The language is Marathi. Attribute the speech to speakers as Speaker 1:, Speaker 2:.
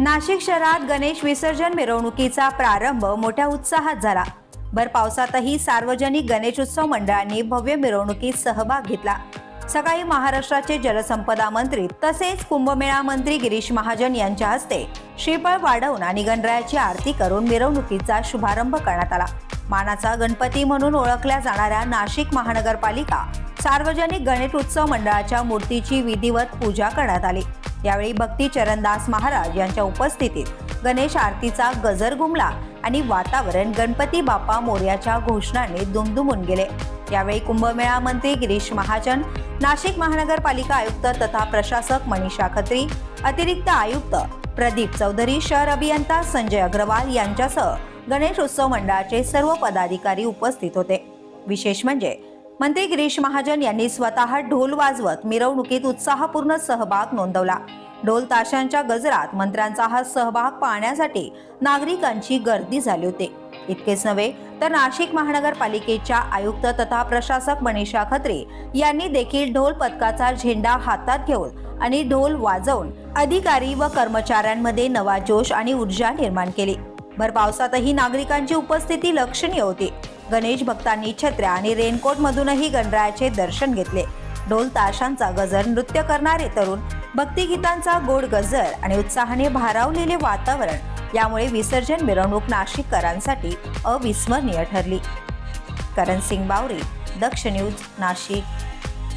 Speaker 1: नाशिक शहरात गणेश विसर्जन मिरवणुकीचा प्रारंभ मोठ्या उत्साहात झाला. भर पावसातही सार्वजनिक गणेश उत्सव मंडळांनी भव्य मिरवणुकीत सहभाग घेतला. सकाळी महाराष्ट्राचे जलसंपदा मंत्री तसेच कुंभमेळा मंत्री गिरीश महाजन यांच्या हस्ते श्रीफळ वाढवून आणि गणरायाची आरती करून मिरवणुकीचा शुभारंभ करण्यात आला. मानाचा गणपती म्हणून ओळखल्या जाणाऱ्या नाशिक महानगरपालिका सार्वजनिक गणेश उत्सव मंडळाच्या मूर्तीची विधिवत पूजा करण्यात आली. यावेळी भक्ती चरणदास महाराज यांच्या उपस्थितीत गणेश आरतीचा गजर घुमला आणि वातावरण गणपती बाप्पा मोर्याच्या घोषणाने दुमदुमून गेले. यावेळी कुंभमेळा मंत्री गिरीश महाजन नाशिक महानगरपालिका आयुक्त तथा प्रशासक मनीषा खत्री अतिरिक्त आयुक्त प्रदीप चौधरी शहर अभियंता संजय अग्रवाल यांच्यासह गणेश उत्सव मंडळाचे सर्व पदाधिकारी उपस्थित होते. विशेष म्हणजे मंत्री गिरीश महाजन यांनी स्वतः ढोल वाजवत मिरवणुकीत उत्साहपूर्ण सहभाग नोंदवला. ढोल ताशांच्या गजरात मंत्र्यांचा हा सहभाग पाहण्यासाठी नागरिकांची गर्दी झाली होती. इतकेच नव्हे तर नाशिक महानगरपालिकेच्या आयुक्त तथा प्रशासक मनीषा खत्री यांनी देखील ढोल पथकाचा झेंडा हातात घेऊन आणि ढोल वाजवून अधिकारी व कर्मचाऱ्यांमध्ये नवा जोश आणि ऊर्जा निर्माण केली. भर पावसातही नागरिकांची उपस्थिती लक्षणीय होती. गणेश भक्तांनी छत्र्या आणि रेनकोटमधूनही गणरायाचे दर्शन घेतले. ढोल ताशांचा गजर नृत्य करणारे तरुण भक्तिगीतांचा गोड गजर आणि उत्साहाने भारावलेले वातावरण यामुळे विसर्जन मिरवणूक नाशिककरांसाठी अविस्मरणीय ठरली. करण सिंग बावरी दक्ष न्यूज नाशिक.